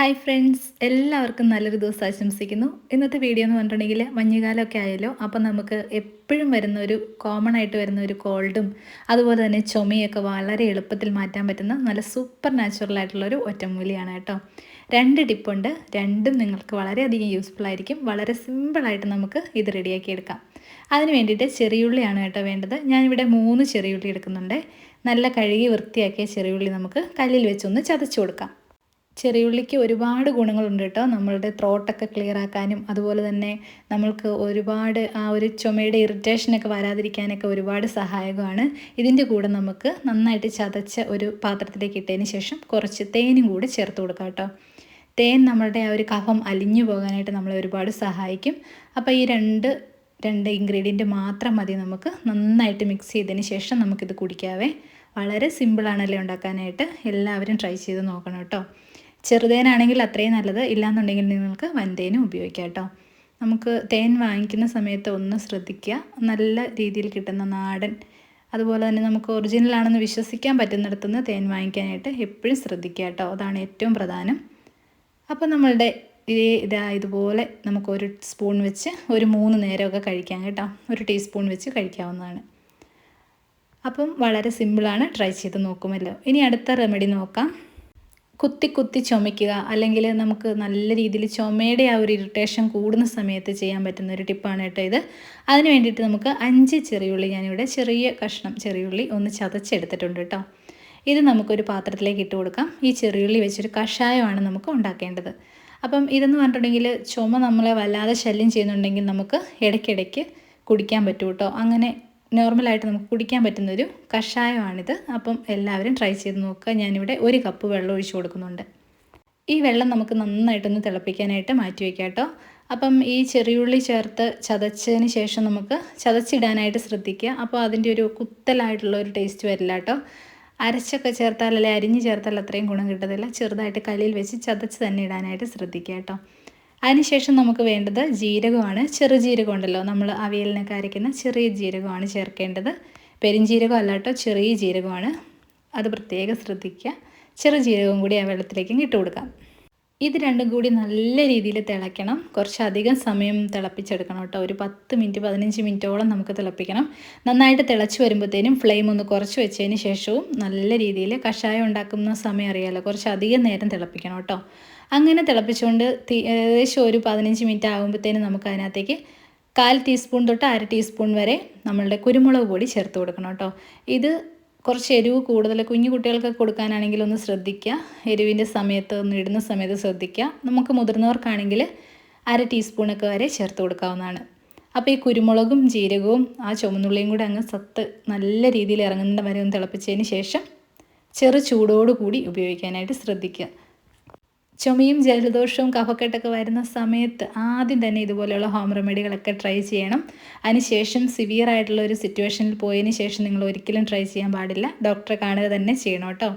Hi friends എല്ലാവർക്കും നല്ലൊരു ദിവസം ആശംസിക്കുന്നു. ഇന്നത്തെ വീഡിയോ എന്ന് പറഞ്ഞിട്ടുണ്ടെങ്കിൽ മഞ്ഞുകാലമൊക്കെ ആയല്ലോ അപ്പം നമുക്ക് എപ്പോഴും വരുന്ന ഒരു കോമൺ ആയിട്ട് വരുന്ന ഒരു കോൾഡും അതുപോലെ തന്നെ ചുമയൊക്കെ വളരെ എളുപ്പത്തിൽ മാറ്റാൻ പറ്റുന്ന നല്ല സൂപ്പർ ഒരു ഒറ്റമൂലിയാണ് കേട്ടോ. രണ്ട് ടിപ്പുണ്ട് രണ്ടും നിങ്ങൾക്ക് വളരെയധികം യൂസ്ഫുൾ ആയിരിക്കും. വളരെ സിമ്പിളായിട്ട് നമുക്ക് ഇത് റെഡിയാക്കി എടുക്കാം. അതിന് വേണ്ടിയിട്ട് ചെറിയുള്ളിയാണ് കേട്ടോ വേണ്ടത്. ഞാനിവിടെ മൂന്ന് ചെറിയുള്ളി എടുക്കുന്നുണ്ട്. നല്ല കഴുകി വൃത്തിയാക്കിയ ചെറിയുള്ളി നമുക്ക് കല്ലിൽ വെച്ചൊന്ന് ചതച്ചു കൊടുക്കാം. ചെറിയുള്ളിക്ക് ഒരുപാട് ഗുണങ്ങളുണ്ട് കേട്ടോ. നമ്മളുടെ ത്രോട്ടൊക്കെ ക്ലിയർ ആക്കാനും അതുപോലെ തന്നെ നമ്മൾക്ക് ഒരുപാട് ആ ഒരു ചുമയുടെ ഇറിറ്റേഷനൊക്കെ വരാതിരിക്കാനൊക്കെ ഒരുപാട് സഹായകമാണ്. ഇതിന്റെ കൂടെ നമുക്ക് നന്നായിട്ട് ചതച്ച ഒരു പാത്രത്തിലേക്ക് ഇട്ടതിന് ശേഷം കുറച്ച് തേനും കൂടി ചേർത്ത് കൊടുക്കാം കേട്ടോ. തേൻ നമ്മളുടെ ആ ഒരു കഫം അലിഞ്ഞു പോകാനായിട്ട് നമ്മളെ ഒരുപാട് സഹായിക്കും. അപ്പോൾ ഈ രണ്ട് രണ്ട് ഇൻഗ്രീഡിയന്റ് മാത്രം മതി നമുക്ക് നന്നായിട്ട് മിക്സ് ചെയ്തതിന് ശേഷം നമുക്കിത് കുടിക്കാവേ. വളരെ സിമ്പിളാണല്ലേ ഉണ്ടാക്കാനായിട്ട്. എല്ലാവരും ട്രൈ ചെയ്ത് നോക്കണം കേട്ടോ. ചെറുതേനാണെങ്കിൽ അത്രയും നല്ലത്. ഇല്ലാന്നുണ്ടെങ്കിൽ നിങ്ങൾക്ക് വൻതേനും ഉപയോഗിക്കാം കേട്ടോ. നമുക്ക് തേൻ വാങ്ങിക്കുന്ന സമയത്ത് ഒന്ന് ശ്രദ്ധിക്കുക. നല്ല രീതിയിൽ കിട്ടുന്ന നാടൻ അതുപോലെ തന്നെ നമുക്ക് ഒറിജിനൽ ആണെന്ന് വിശ്വസിക്കാൻ പറ്റുന്നിടത്തുനിന്ന് തേൻ വാങ്ങിക്കാനായിട്ട് എപ്പോഴും ശ്രദ്ധിക്കുക കേട്ടോ. അതാണ് ഏറ്റവും പ്രധാനം. അപ്പോൾ നമ്മളുടെ ഇതേ ഇതാ ഇതുപോലെ നമുക്ക് ഒരു സ്പൂൺ വെച്ച് ഒരു മൂന്ന് നേരമൊക്കെ കഴിക്കാം കേട്ടോ. ഒരു ടീസ്പൂൺ വെച്ച് കഴിക്കാവുന്നതാണ്. അപ്പം വളരെ സിമ്പിളാണ് ട്രൈ ചെയ്ത് നോക്കുമല്ലോ. ഇനി അടുത്ത റെമഡി നോക്കാം. കുത്തി കുത്തി ചുമയ്ക്കുക അല്ലെങ്കിൽ നമുക്ക് നല്ല രീതിയിൽ ചുമയുടെ ആ ഒരു ഇറിറ്റേഷൻ കൂടുന്ന സമയത്ത് ചെയ്യാൻ പറ്റുന്ന ഒരു ടിപ്പാണ് കേട്ടോ ഇത്. അതിന് വേണ്ടിയിട്ട് നമുക്ക് അഞ്ച് ചെറിയുള്ളി ഞാനിവിടെ ചെറിയ കഷ്ണം ചെറിയുള്ളി ഒന്ന് ചതച്ചെടുത്തിട്ടുണ്ട് കേട്ടോ. ഇത് നമുക്കൊരു പാത്രത്തിലേക്ക് ഇട്ട് കൊടുക്കാം. ഈ ചെറിയുള്ളി വെച്ചൊരു കഷായമാണ് നമുക്ക് ഉണ്ടാക്കേണ്ടത്. അപ്പം ഇതെന്ന് പറഞ്ഞിട്ടുണ്ടെങ്കിൽ ചുമ നമ്മളെ വല്ലാതെ ശല്യം ചെയ്യുന്നുണ്ടെങ്കിൽ നമുക്ക് ഇടയ്ക്കിടയ്ക്ക് കുടിക്കാൻ പറ്റും കേട്ടോ. അങ്ങനെ നോർമലായിട്ട് നമുക്ക് കുടിക്കാൻ പറ്റുന്നൊരു കഷായമാണിത്. അപ്പം എല്ലാവരും ട്രൈ ചെയ്ത് നോക്കുക. ഞാനിവിടെ ഒരു കപ്പ് വെള്ളം ഒഴിച്ചു കൊടുക്കുന്നുണ്ട്. ഈ വെള്ളം നമുക്ക് നന്നായിട്ടൊന്ന് തിളപ്പിക്കാനായിട്ട് മാറ്റി വയ്ക്കാം കേട്ടോ. അപ്പം ഈ ചെറിയുള്ളി ചേർത്ത് ചതച്ചതിന് ശേഷം നമുക്ക് ചതച്ചിടാനായിട്ട് ശ്രദ്ധിക്കുക. അപ്പോൾ അതിന്റെ ഒരു കുത്തലായിട്ടുള്ള ഒരു ടേസ്റ്റ് വരില്ല കേട്ടോ. അരച്ചൊക്കെ ചേർത്താൽ അല്ലെങ്കിൽ അരിഞ്ഞ് ചേർത്താൽ അത്രയും ഗുണം കിട്ടത്തില്ല. ചെറുതായിട്ട് കല്ലിൽ വെച്ച് ചതച്ച് തന്നെ ഇടാനായിട്ട് ശ്രദ്ധിക്കുക കേട്ടോ. അതിനുശേഷം നമുക്ക് വേണ്ടത് ജീരകമാണ്. ചെറുജീരകം ഉണ്ടല്ലോ നമ്മൾ അവിയലിനൊക്കെ അരയ്ക്കുന്ന ചെറിയ ജീരകമാണ് ചേർക്കേണ്ടത്. പെരിഞ്ജീരകം അല്ലാട്ടോ ചെറിയ ജീരകമാണ്. അത് പ്രത്യേകം ശ്രദ്ധിക്കുക. ചെറുജീരകവും കൂടി ആ വെള്ളത്തിലേക്കും ഇട്ട് കൊടുക്കാം. ഇത് രണ്ടും കൂടി നല്ല രീതിയിൽ തിളയ്ക്കണം. കുറച്ചധികം സമയം തിളപ്പിച്ചെടുക്കണം കേട്ടോ. ഒരു പത്ത് മിനിറ്റ് പതിനഞ്ച് മിനിറ്റോളം നമുക്ക് തിളപ്പിക്കണം. നന്നായിട്ട് തിളച്ച് വരുമ്പോഴത്തേനും ഫ്ലെയിം ഒന്ന് കുറച്ച് വെച്ചതിന് ശേഷവും നല്ല രീതിയിൽ കഷായം ഉണ്ടാക്കുന്ന സമയം അറിയാമല്ലോ കുറച്ചധികം നേരം തിളപ്പിക്കണം കേട്ടോ. അങ്ങനെ തിളപ്പിച്ചുകൊണ്ട് ഏകദേശം ഒരു പതിനഞ്ച് മിനിറ്റ് ആകുമ്പോഴത്തേനും നമുക്ക് അതിനകത്തേക്ക് കാൽ ടീസ്പൂൺ തൊട്ട് അര ടീസ്പൂൺ വരെ നമ്മളുടെ കുരുമുളക് പൊടി ചേർത്ത് കൊടുക്കണം കേട്ടോ. ഇത് കുറച്ച് എരിവ് കൂടുതൽ കുഞ്ഞു കുട്ടികൾക്ക് കൊടുക്കാനാണെങ്കിൽ ഒന്ന് ശ്രദ്ധിക്കുക. എരിവിന്റെ സമയത്ത് ഒന്ന് ഇടുന്ന സമയത്ത് ശ്രദ്ധിക്കുക. നമുക്ക് മുതിർന്നവർക്കാണെങ്കിൽ അര ടീസ്പൂണൊക്കെ വരെ ചേർത്ത് കൊടുക്കാവുന്നതാണ്. അപ്പോൾ ഈ കുരുമുളകും ജീരകവും ആ ചുമന്നുള്ളിയും കൂടെ അങ്ങ് സത്ത് നല്ല രീതിയിൽ ഇറങ്ങുന്ന വരെ ഒന്ന് തിളപ്പിച്ചതിന് ശേഷം ചെറു ചൂടോടുകൂടി ഉപയോഗിക്കാനായിട്ട് ശ്രദ്ധിക്കുക. ചുമയും ജലദോഷവും കഫക്കെട്ടൊക്കെ വരുന്ന സമയത്ത് ആദ്യം തന്നെ ഇതുപോലെയുള്ള ഹോം റെമഡികളൊക്കെ ട്രൈ ചെയ്യണം. അതിനുശേഷം സിവിയർ ആയിട്ടുള്ള ഒരു സിറ്റുവേഷനിൽ പോയതിന് ശേഷം നിങ്ങൾ ഒരിക്കലും ട്രൈ ചെയ്യാൻ പാടില്ല. ഡോക്ടറെ കാണുക തന്നെ ചെയ്യണം കേട്ടോ.